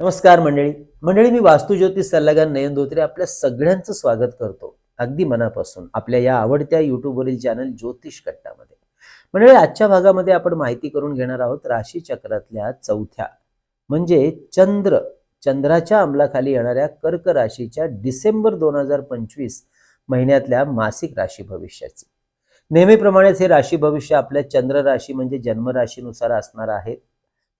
नमस्कार मंडळी. मंडळी मी वास्तुज्योतिष सल्लागार नयन धोत्रे आपल्या सगळ्यांचं स्वागत करतो. अगदी मनापासून आपल्या या आवडत्या युट्यूबवरील चॅनल ज्योतिष कट्टामध्ये. मंडळी आजच्या भागामध्ये आपण माहिती करून घेणार आहोत राशी चक्रातल्या चौथ्या. म्हणजे चंद्र चंद्राच्या अंमलाखाली येणाऱ्या कर्क राशीच्या डिसेंबर दोन हजार पंचवीस महिन्यातल्या मासिक राशी भविष्याची. नेहमीप्रमाणेच हे राशी भविष्य आपल्या चंद्र राशी म्हणजे जन्मराशीनुसार असणार आहे.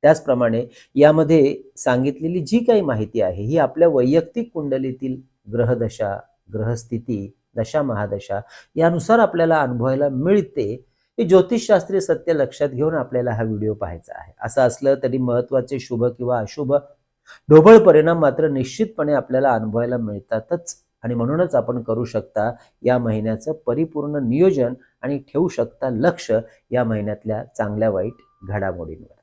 त्याचप्रमाणे यामध्ये सांगितलेली जी काही माहिती आहे ही आपल्या वैयक्तिक कुंडलीतील ग्रहदशा ग्रहस्थिती दशा महादशा यानुसार आपल्याला अनुभवायला मिळते. हे ज्योतिषशास्त्रीय सत्य लक्षात घेऊन आपल्याला हा व्हिडिओ पाहायचा आहे. असं असलं तरी महत्त्वाचे शुभ किंवा अशुभ ढोबळ परिणाम मात्र निश्चितपणे आपल्याला अनुभवायला मिळतातच. आणि म्हणूनच आपण करू शकता या महिन्याचं परिपूर्ण नियोजन आणि ठेवू शकता लक्ष या महिन्यातल्या चांगल्या वाईट घडामोडींवर.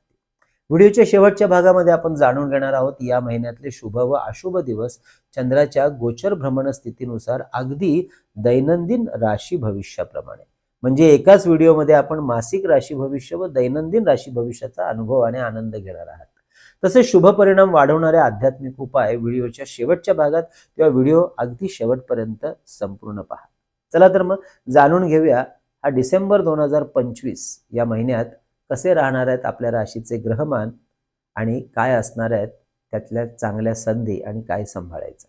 व्हिडिओच्या शेवटच्या भागामध्ये आपण जाणून घेणार आहोत या महिन्यातले शुभ व अशुभ दिवस चंद्राच्या गोचर भ्रमण स्थितीनुसार अगदी दैनंदिन राशी भविष्याप्रमाणे. म्हणजे एकाच व्हिडिओमध्ये आपण मासिक राशी भविष्य व दैनंदिन राशी भविष्याचा अनुभव आणि आनंद घेणार आहात. तसेच शुभ परिणाम वाढवणारे आध्यात्मिक उपाय व्हिडिओच्या शेवटच्या भागात किंवा व्हिडिओ अगदी शेवटपर्यंत संपूर्ण पहा. चला तर मग जाणून घेऊया हा डिसेंबर दोन हजार पंचवीस या महिन्यात कसे राहणार आहेत आपल्या राशीचे ग्रहमान आणि काय असणार आहेत त्यातल्या चांगल्या संधी आणि काय सांभाळायचं?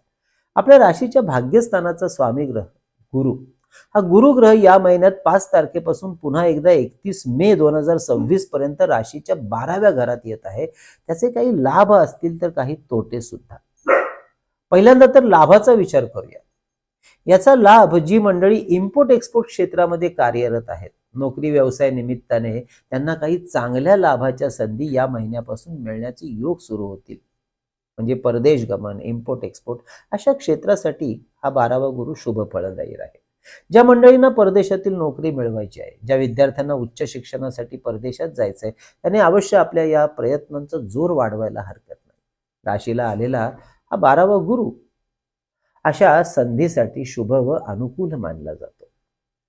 आपल्या राशीच्या भाग्यस्थानाचा स्वामी ग्रह गुरु. हा गुरुग्रह या महिन्यात पाच तारखेपासून पुन्हा एकदा एकतीस मे दोन हजार सव्वीस पर्यंत राशीच्या बाराव्या घरात येत आहे. त्याचे काही लाभ असतील तर काही तोटे सुद्धा. पहिल्यांदा तर लाभाचा विचार करूया. याचा लाभ जी मंडळी इम्पोर्ट एक्सपोर्ट क्षेत्रामध्ये कार्यरत आहेत नोकरी व्यवसाय निमित्ताने त्यांना काही चांगल्या लाभाच्या संधी या महिन्यापासून मिळण्याचे योग सुरू होतील. म्हणजे परदेश गमन इम्पोर्ट एक्सपोर्ट अशा क्षेत्रासाठी हा बारावा गुरु शुभ फळदायी आहे ज्या मंडळींना परदेशातील नोकरी मिळवायची आहे ज्या विद्यार्थ्यांना उच्च शिक्षणासाठी परदेशात जायचं आहे त्यांनी अवश्य आपल्या या प्रयत्नांचा जोर वाढवायला हरकत नाही. राशीला आलेला हा बारावा गुरु अशा संधीसाठी शुभ व अनुकूल मानला जातो.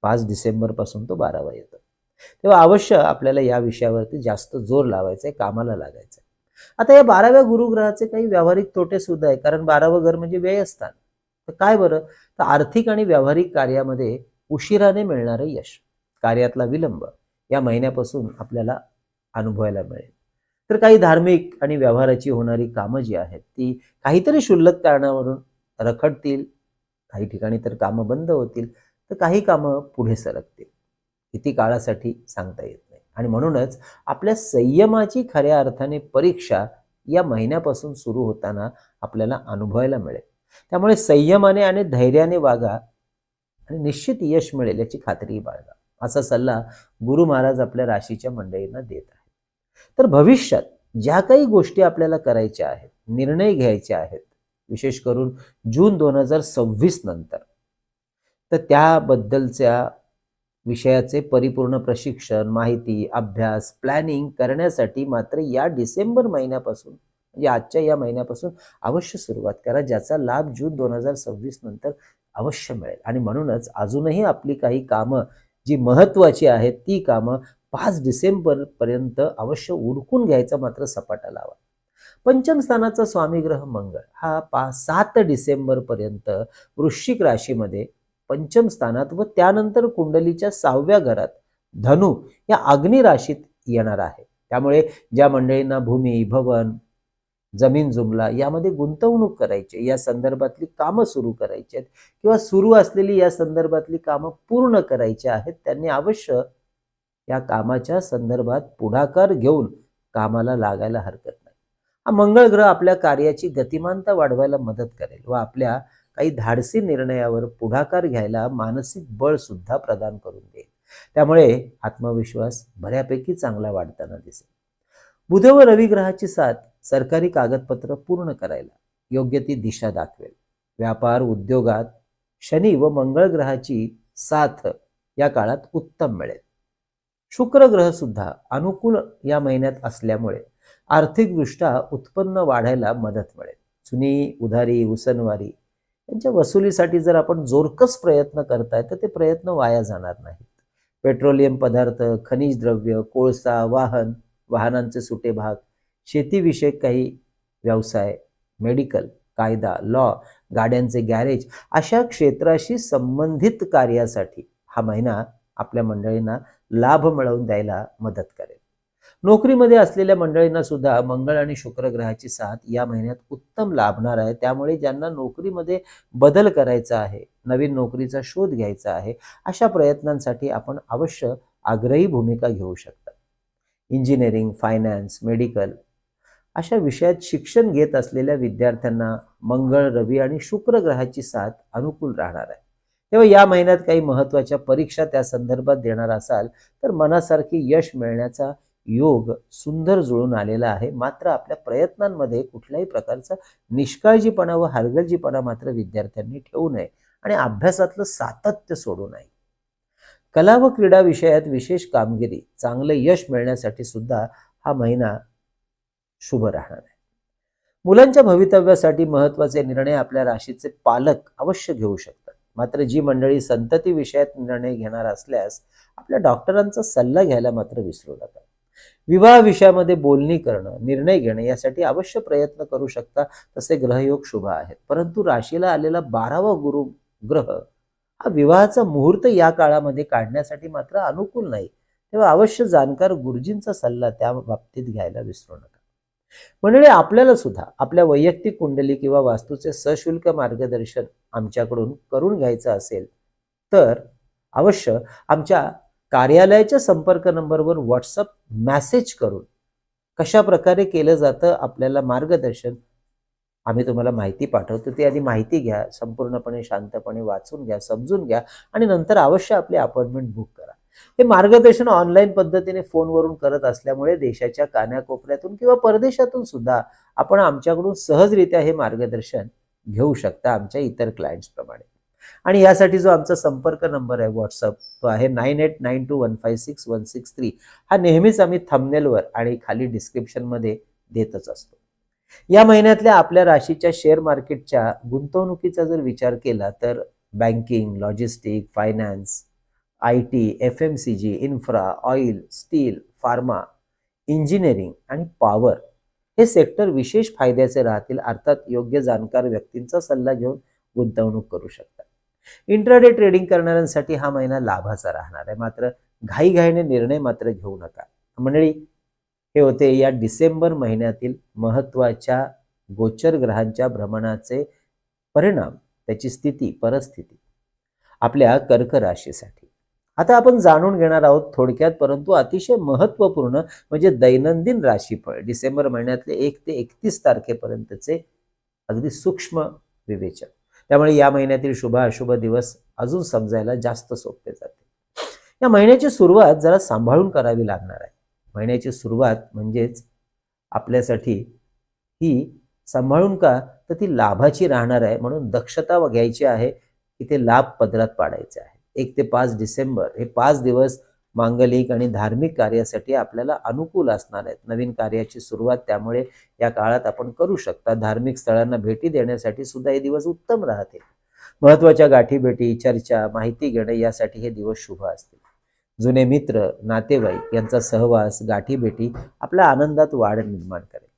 पाच डिसेंबरपासून तो बारावा येतो. तेव्हा अवश्य आपल्याला या विषयावरती जास्त जोर लावायचा आहे कामाला लागायचं आहे आता या बाराव्या गुरुग्रहाचे काही व्यावहारिक तोटे सुद्धा आहे कारण बारावं घर म्हणजे व्यय असतात. तर काय बरं? तर आर्थिक आणि व्यावहारिक कार्यामध्ये उशिराने मिळणारं यश कार्यातला विलंब या महिन्यापासून आपल्याला अनुभवायला मिळेल. तर काही धार्मिक आणि व्यवहाराची होणारी कामं जी आहेत ती काहीतरी क्षुल्लक कारणावरून रखडतील काही ठिकाणी तर कामं बंद होतील. तर काही कामं पुढे सरकतील. किती काळासाठी सांगता येत नाही. आणि म्हणूनच आपल्या संयमाची खऱ्या अर्थाने परीक्षा या महिन्यापासून सुरू होताना आपल्याला अनुभवायला मिळेल. त्यामुळे संयमाने आणि धैर्याने वागा आणि निश्चित यश मिळेल याची खात्री बाळगा. असा सल्ला गुरु महाराज आपल्या राशीच्या मंडळींना देत आहेत. तर भविष्यात ज्या काही गोष्टी आपल्याला करायच्या आहेत निर्णय घ्यायचे आहेत विशेष करून जून दोन हजार सव्वीस नंतर तर त्याबद्दलच्या विषयाचे परिपूर्ण प्रशिक्षण माहिती अभ्यास प्लॅनिंग करण्यासाठी मात्र या डिसेंबर महिन्यापासून म्हणजे आजच्या या महिन्यापासून अवश्य सुरुवात करा ज्याचा लाभ जून दोन हजार सव्वीस नंतर अवश्य मिळेल. आणि म्हणूनच अजूनही आपली काही कामं जी महत्त्वाची आहेत ती कामं पाच डिसेंबर पर्यंत अवश्य उरकून घ्यायचा मात्र सपाटा लावा. पंचम स्थानाचा स्वामी ग्रह मंगळ हा पा सात डिसेंबर पर्यंत वृश्चिक राशीमध्ये पंचम स्थानात व त्यानंतर कुंडलीच्या सहाव्या घरात धनु या अग्निराशीत येणार आहे. त्यामुळे ज्या मंडळींना भूमी भवन जमीन जुमला यामध्ये गुंतवणूक करायची या संदर्भातली कामं सुरू करायची आहेत किंवा सुरू असलेली या संदर्भातली कामं पूर्ण करायची आहेत त्यांनी अवश्य या कामाच्या संदर्भात पुढाकार घेऊन कामाला लागायला हरकत नाही. हा मंगळ ग्रह आपल्या कार्याची गतिमानता वाढवायला मदत करेल व आपल्या काही धाडसी निर्णयावर पुढाकार घ्यायला मानसिक बळ सुद्धा प्रदान करून देईल. त्यामुळे आत्मविश्वास बऱ्यापैकी चांगला वाढताना दिसेल. बुध व रवी ग्रहाची साथ सरकारी कागदपत्र पूर्ण करायला योग्य ती दिशा दाखवेल. व्यापार उद्योगात शनी व मंगळ ग्रहाची साथ या काळात उत्तम मिळेल. शुक्र ग्रह सुद्धा अनुकूल या महिन्यात असल्यामुळे आर्थिकदृष्ट्या उत्पन्न वाढायला मदत मिळेल. जुनी उधारी उसनवारी त्यांच्या वसुलीसाठी जर आपण जोरकस प्रयत्न करताय तर ते प्रयत्न वाया जाणार नाहीत. पेट्रोलियम पदार्थ खनिज द्रव्य कोळसा वाहन वाहनांचे सुटे भाग शेतीविषयक काही व्यवसाय मेडिकल कायदा लॉ गाड्यांचे गॅरेज अशा क्षेत्राशी संबंधित कार्यासाठी हा महिना आपल्या मंडळींना लाभ मिळवून द्यायला मदत करेल. नोकरीमध्ये असलेल्या मंडळींना सुद्धा मंगळ आणि शुक्र ग्रहाची साथ या महिन्यात उत्तम लाभणार आहे. त्यामुळे ज्यांना नोकरीमध्ये बदल करायचा आहे नवीन नोकरीचा शोध घ्यायचा आहे अशा प्रयत्नांसाठी आपण अवश्य आग्रही भूमिका घेऊ शकता. इंजिनिअरिंग फायनान्स मेडिकल अशा विषयात शिक्षण घेत असलेल्या विद्यार्थ्यांना मंगळ रवी आणि शुक्र ग्रहाची साथ अनुकूल राहणार आहे. तेव्हा या महिन्यात काही महत्त्वाच्या परीक्षा त्या संदर्भात देणार असाल तर मनासारखी यश मिळण्याचा योग सुंदर जुळून आलेला आहे. मात्र आपल्या प्रयत्नांमध्ये कुठल्याही प्रकारचा निष्काळजीपणा व हलगर्जीपणा मात्र विद्यार्थ्यांनी ठेवू नये आणि अभ्यासातलं सातत्य सोडू नये. कला व क्रीडा विषयात विशेष कामगिरी चांगलं यश मिळण्यासाठी सुद्धा हा महिना शुभ राहणार आहे. मुलांच्या भवितव्यासाठी महत्त्वाचे निर्णय आपल्या राशीचे पालक अवश्य घेऊ शकतात. मात्र जी मंडळी संतती विषयात निर्णय घेणार असल्यास आपल्या डॉक्टरांचा सल्ला घ्यायला मात्र विसरू नका. विवाह विषयामध्ये बोलणी करणं निर्णय घेणं यासाठी अवश्य प्रयत्न करू शकता तसे ग्रहयोग शुभ आहेत. परंतु राशीला आलेला बारावा गुरु ग्रह हा विवाहाचा मुहूर्त या काळामध्ये काढण्यासाठी मात्र अनुकूल नाही. तेव्हा अवश्य जाणकार गुरुजींचा सल्ला त्या बाबतीत घ्यायला विसरू नका. मंडळी आपल्याला सुद्धा आपल्या वैयक्तिक कुंडली किंवा वास्तूचे सशुल्क मार्गदर्शन आमच्याकडून करून घ्यायचं असेल तर अवश्य आमच्या कार्यालयाच्या संपर्क नंबरवर व्हॉट्सअप मेसेज करून कशा प्रकारे केलं जातं आपल्याला मार्गदर्शन आम्ही तुम्हाला माहिती पाठवतो. ती आधी माहिती घ्या संपूर्णपणे शांतपणे वाचून घ्या समजून घ्या आणि नंतर अवश्य आपली अपॉइंटमेंट बुक करा. हे मार्गदर्शन ऑनलाईन पद्धतीने फोनवरून करत असल्यामुळे देशाच्या कान्याकोपऱ्यातून किंवा परदेशातून सुद्धा आपण आमच्याकडून सहजरित्या हे मार्गदर्शन घेऊ शकता आमच्या इतर क्लायंट्स प्रमाणे. आणि यासाठी जो आमचा संपर्क नंबर आहे व्हॉट्सअप तो आहे nine eight nine two one five six one six three. हा नेहमीच आम्ही थंबनेलवर आणि खाली डिस्क्रिप्शनमध्ये देतच असतो. या महिन्यातल्या आपल्या राशीच्या शेअर मार्केटच्या गुंतवणुकीचा जर विचार केला तर banking logistic finance I T F M C G infra oil steel pharma engineering आणि पॉवर हे सेक्टर विशेष फायद्याचे राहतील अर्थात योग्य जाणकार व्यक्तींचा सल्ला घेऊन गुंतवणूक करू शकता इंट्राडे ट्रेडिंग करणाऱ्यांसाठी हा महिना लाभाचा राहणार आहे. मात्र घाईघाईने निर्णय मात्र घेऊ नका. मंडळी हे होते या डिसेंबर महिन्यातील महत्त्वाच्या गोचर ग्रहांच्या भ्रमणाचे परिणाम त्याची स्थिती परिस्थिती आपल्या कर्क राशीसाठी आता आपण जाणून घेणार आहोत थोडक्यात परंतु अतिशय महत्त्वपूर्ण म्हणजे दैनंदिन राशीफळ. डिसेंबर महिन्यातले एक ते एकतीस तारखेपर्यंतचे अगदी सूक्ष्म विवेचन. त्यामुळे या महिन्यातील शुभ अशुभ दिवस अजून समजायला जास्त सोपे जाते. या महिन्याची सुरुवात जरा सांभाळून करावी लागणार आहे. महिन्याची सुरुवात म्हणजेच आपल्यासाठी ही सांभाळून का तर ती लाभाची राहणार आहे म्हणून दक्षता घ्यायची आहे की ते लाभ पदरात पाडायचे आहे. एक ते पाच डिसेंबर हे पाच दिवस मांगलिक आणि धार्मिक कार्यासाठी आपल्याला अनुकूल असणार आहेत. नवीन कार्याची सुरुवात त्यामुळे या काळात आपण करू शकता. धार्मिक स्थळांना भेटी देण्यासाठी सुद्धा हे दिवस उत्तम राहतील. महत्त्वाच्या गाठी भेटी चर्चा माहिती घेणे यासाठी हे दिवस शुभ असतील. जुने मित्र नातेवाईक यांचा सहवास गाठी भेटी आपल्या आनंदात वाढ निर्माण करेल.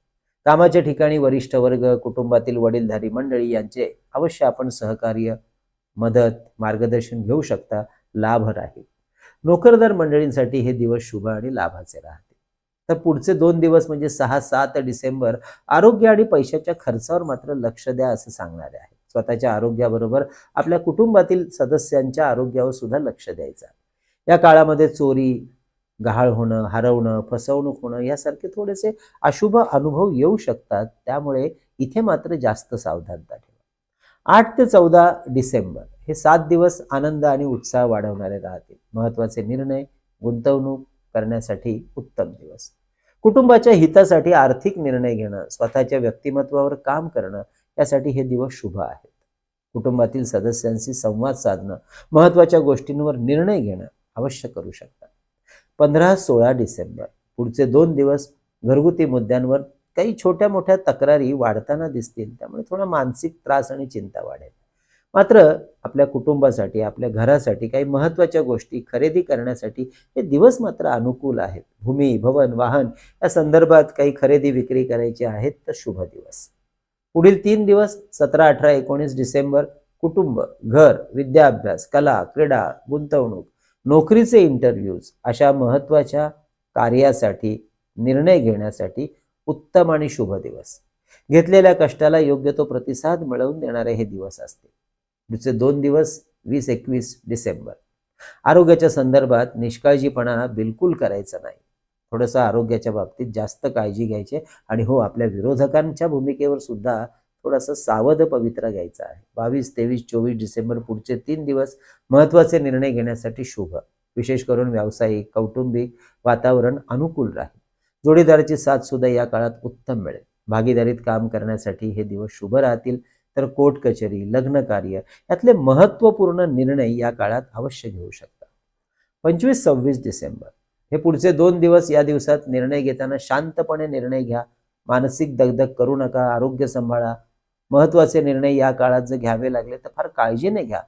कामाच्या ठिकाणी वरिष्ठ वर्ग कुटुंबातील वडीलधारी मंडळी यांचे अवश्य आपण सहकार्य मदत मार्गदर्शन घेऊ शकता. लाभ राहील. नोकरदार मंडळींसाठी हे दिवस शुभ आणि लाभाचे राहते. तर पुढचे दोन दिवस म्हणजे सहा सात डिसेंबर आरोग्य आणि पैशाच्या खर्चावर मात्र लक्ष द्या असं सांगणारे आहे. स्वतःच्या आरोग्याबरोबर आपल्या कुटुंबातील सदस्यांच्या आरोग्यावर सुद्धा लक्ष द्यायचं. या काळामध्ये चोरी गहाळ होणं हरवणं फसवणूक होणं यासारखे थोडेसे अशुभ अनुभव येऊ शकतात. त्यामुळे इथे मात्र जास्त सावधानता ठेवा. आठ ते चौदा डिसेंबर हे सात दिवस आनंद आणि उत्साह वाढवणारे राहतील. महत्त्वाचे निर्णय गुंतवणूक करण्यासाठी उत्तम दिवस. कुटुंबाच्या हितासाठी आर्थिक निर्णय घेणं स्वतःच्या व्यक्तिमत्वावर काम करणं यासाठी हे दिवस शुभ आहेत. कुटुंबातील सदस्यांशी संवाद साधणं महत्त्वाच्या गोष्टींवर निर्णय घेणं अवश्य करू शकता. पंधरा सोळा डिसेंबर पुढचे दोन दिवस घरगुती मुद्द्यांवर काही छोट्या मोठ्या तक्रारी वाढताना दिसतील त्यामुळे थोडा मानसिक त्रास आणि चिंता वाढेल. मात्र आपल्या कुटुंबासाठी आपल्या घरासाठी काही महत्त्वाच्या गोष्टी खरेदी करण्यासाठी हे दिवस मात्र अनुकूल आहेत. भूमी भवन वाहन या संदर्भात काही खरेदी विक्री करायची आहेत तर शुभ दिवस. पुढील तीन दिवस सतरा अठरा एकोणीस डिसेंबर कुटुंब घर विद्याभ्यास कला क्रीडा गुंतवणूक नोकरीचे इंटरव्ह्यूज अशा महत्त्वाच्या कार्यासाठी निर्णय घेण्यासाठी उत्तम आणि शुभ दिवस. घेतलेल्या कष्टाला योग्य तो प्रतिसाद मिळवून देणारे हे दिवस असते पुढचे दोन दिवस वीस एकवीस डिसेंबर. आरोग्याच्या संदर्भात निष्काळजीपणा बिलकुल करायचा नाही. थोडंसं आरोग्याच्या बाबतीत जास्त काळजी घ्यायची आणि हो आपल्या विरोधकांच्या भूमिकेवर सुद्धा थोडासा सावध पवित्रा घ्यायचा आहे. बावीस तेवीस चोवीस डिसेंबर पुढचे तीन दिवस महत्त्वाचे निर्णय घेण्यासाठी शुभ. विशेष करून व्यावसायिक कौटुंबिक वातावरण अनुकूल राहील. जोडीदाराची साथ सुद्धा या काळात उत्तम मिळेल. भागीदारीत काम करण्यासाठी हे दिवस शुभ राहतील तर कोर्ट कचेरी लग्न कार्य यातले महत्त्वपूर्ण निर्णय या काळात अवश्य घेऊ शकता. पंचवीस सव्वीस डिसेंबर. हे पुढचे दोन दिवस या दिवसात निर्णय घेताना शांतपणे निर्णय घ्या. मानसिक दगदग करू नका आरोग्य सांभाळा. महत्त्वाचे निर्णय या काळात जर घ्यावे लागले तर फार काळजीने घ्या.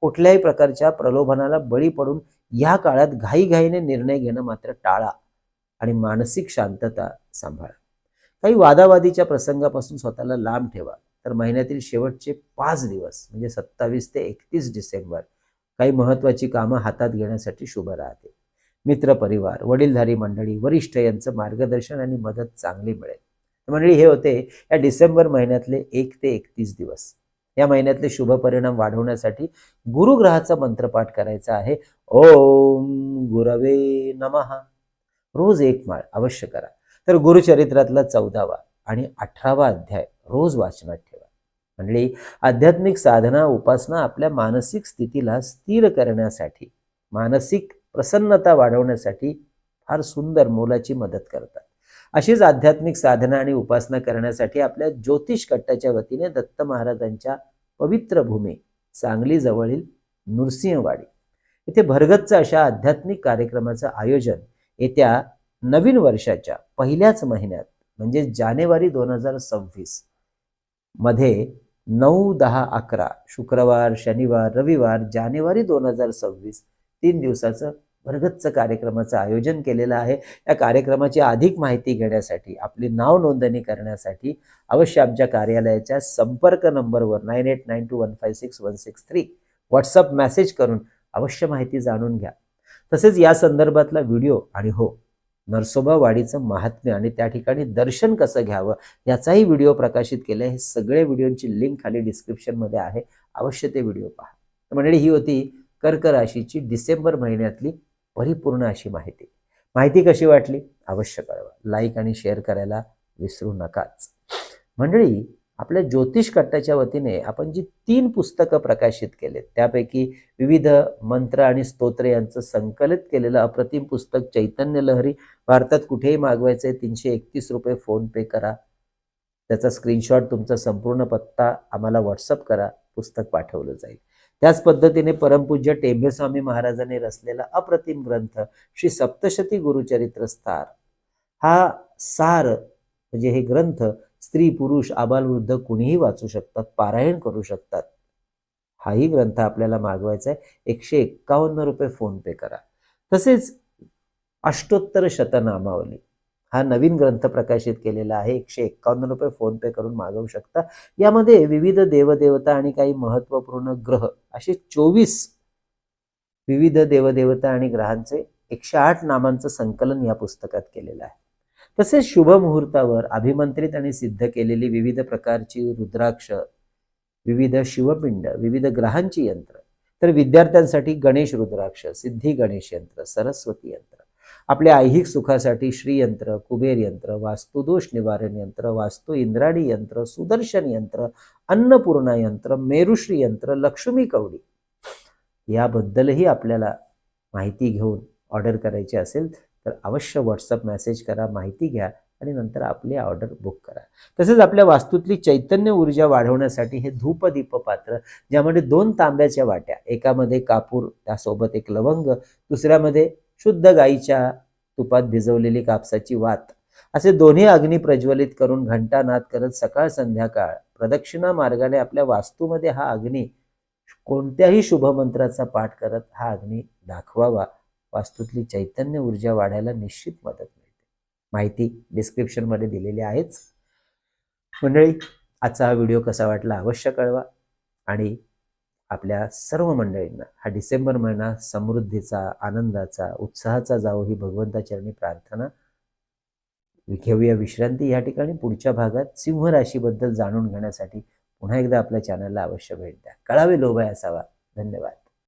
कुठल्याही प्रकारच्या प्रलोभनाला बळी पडून या काळात घाईघाईने निर्णय घेणं मात्र टाळा. आणि मानसिक शांतता सांभाळा. काही वादावादीच्या प्रसंगापासून स्वतःला लांब ठेवा. तर महिन्यातील शेवटचे पाच दिवस म्हणजे सत्तावीस ते एकतीस डिसेंबर काही महत्त्वाची कामं हातात घेण्यासाठी शुभ राहते. मित्र परिवार वडीलधारी मंडळी वरिष्ठ यांचं मार्गदर्शन आणि मदत चांगली मिळेल. मंडळी हे होते या डिसेंबर महिन्यातले एक ते एकतीस दिवस. या महिन्यातले शुभ परिणाम वाढवण्यासाठी गुरुग्रहाचा मंत्रपाठ करायचा आहे. ओम गुरवे नमहा रोज एक माळ अवश्य करा. तर गुरुचरित्रातला चौदावा आणि अठरावा अध्याय रोज वाचनात ठेवा. मंडळी आध्यात्मिक साधना उपासना आपल्या मानसिक स्थितीला स्थिर करण्यासाठी मानसिक प्रसन्नता वाढवण्यासाठी फार सुंदर मोलाची मदत करतात. अशीच आध्यात्मिक साधना आणि उपासना करण्यासाठी आपल्या ज्योतिष कट्टाच्या वतीने दत्त महाराजांच्या पवित्र भूमी सांगली जवळील नृसिंहवाडी. इथे भरगतचं अशा आध्यात्मिक कार्यक्रमाचं आयोजन येत्या नवीन वर्षाच्या पहिल्याच महिन्यात म्हणजे जानेवारी दोन हजार सव्वीसमध्ये नऊ दहा अकरा शुक्रवार शनिवार रविवार जानेवारी दोन हजार सव्वीस तीन दिवसाचं भरगच्च कार्यक्रमाचं आयोजन केलेलं आहे. या कार्यक्रमाची अधिक माहिती घेण्यासाठी आपली नाव नोंदणी करण्यासाठी अवश्य आमच्या कार्यालयाच्या संपर्क नंबरवर nine eight nine two one five six one six three WhatsApp message करून अवश्य माहिती जाणून घ्या. तसेच या संदर्भातला व्हिडिओ आणि हो नरसोबा वाडीचं महात्म्य आणि त्या ठिकाणी दर्शन कसं घ्यावं याचाही व्हिडिओ प्रकाशित केला हे सगळे व्हिडिओची लिंक खाली डिस्क्रिप्शनमध्ये आहे. अवश्य ते व्हिडिओ पहा. मंडळी ही होती कर्क राशीची डिसेंबर महिन्यातली परिपूर्ण अशी माहिती. माहिती कशी वाटली? अवश्य कळवा. लाईक आणि शेअर करायला विसरू नकाच. मंडळी आपल्या ज्योतिष कट्टाच्या वतीने आपण जी तीन पुस्तकं प्रकाशित केलेत त्यापैकी विविध मंत्र आणि स्तोत्र यांचं संकलित केलेलं अप्रतिम पुस्तक चैतन्य लहरी भारतात कुठेही मागवायचं आहे तीनशे एकतीस रुपये फोन पे करा. त्याचा स्क्रीनशॉट तुमचा संपूर्ण पत्ता आम्हाला व्हॉट्सअप करा पुस्तक पाठवलं जाईल. त्याच पद्धतीने परमपूज्य टेंभेस्वामी महाराजांनी रचलेला अप्रतिम ग्रंथ श्री सप्तशती गुरुचरित्र स्थार हा सार म्हणजे हे ग्रंथ स्त्री पुरुष आबालवृद्ध कुणीही वाचू शकतात पारायण करू शकतात. हाही ग्रंथ आपल्याला मागवायचा आहे. एकशे एक्कावन्न रुपये फोन पे करा. तसेच अष्टोत्तर शतनामावली. हा नवीन ग्रंथ प्रकाशित केलेला आहे. एकशे एक्कावन्न रुपये फोन पे करून मागवू शकता. यामध्ये विविध देवदेवता आणि काही महत्त्वपूर्ण ग्रह असे चोवीस विविध देवदेवता आणि ग्रहांचे एकशे आठ नामांचं संकलन या पुस्तकात केलेलं आहे. तसेच शुभ मुहूर्तावर अभिमंत्रित आणि सिद्ध केलेली विविध प्रकारची रुद्राक्ष विविध शिवपिंड विविध ग्रहांची यंत्र. तर विद्यार्थ्यांसाठी गणेश रुद्राक्ष सिद्धी गणेश यंत्र सरस्वती यंत्र. आपल्या ऐहिक सुखासाठी श्रीयंत्र कुबेर यंत्र वास्तुदोष निवारण यंत्र वास्तू इंद्राणी यंत्र सुदर्शन यंत्र अन्नपूर्णा यंत्र मेरुश्री यंत्र लक्ष्मी कवडी. याबद्दलही आपल्याला माहिती घेऊन ऑर्डर करायची असेल तर अवश्य व्हॉट्सअप मेसेज करा माहिती घ्या आणि नंतर आपली ऑर्डर बुक करा. तसेच आपल्या वास्तूतली चैतन्य ऊर्जा वाढवण्यासाठी हे धूपदीप पात्र ज्यामध्ये दोन तांब्याच्या वाट्या एकामध्ये कापूर त्यासोबत एक लवंग दुसऱ्यामध्ये शुद्ध गाईच्या तुपात भिजवलेली कापसाची वात असे दोन्ही अग्नी प्रज्वलित करून घंटानाद करत सकाळ संध्याकाळ प्रदक्षिणा मार्गाने आपल्या वास्तूमध्ये हा अग्नी कोणत्याही शुभमंत्राचा पाठ करत हा अग्नी दाखवावा. वास्तूतली चैतन्य ऊर्जा वाढायला निश्चित मदत मिळते. माहिती डिस्क्रिप्शनमध्ये दिलेली आहेच. मंडळी आजचा हा व्हिडिओ कसा वाटला अवश्य कळवा आणि आपल्या सर्व मंडळींना हा डिसेंबर महिना समृद्धीचा आनंदाचा उत्साहाचा जावो ही भगवंताचरणी प्रार्थना. घेऊया विश्रांती. या ठिकाणी पुढच्या भागात सिंह राशीबद्दल जाणून घेण्यासाठी पुन्हा एकदा आपल्या चॅनलला अवश्य भेट द्या. कळावे लोभाय असावा. धन्यवाद.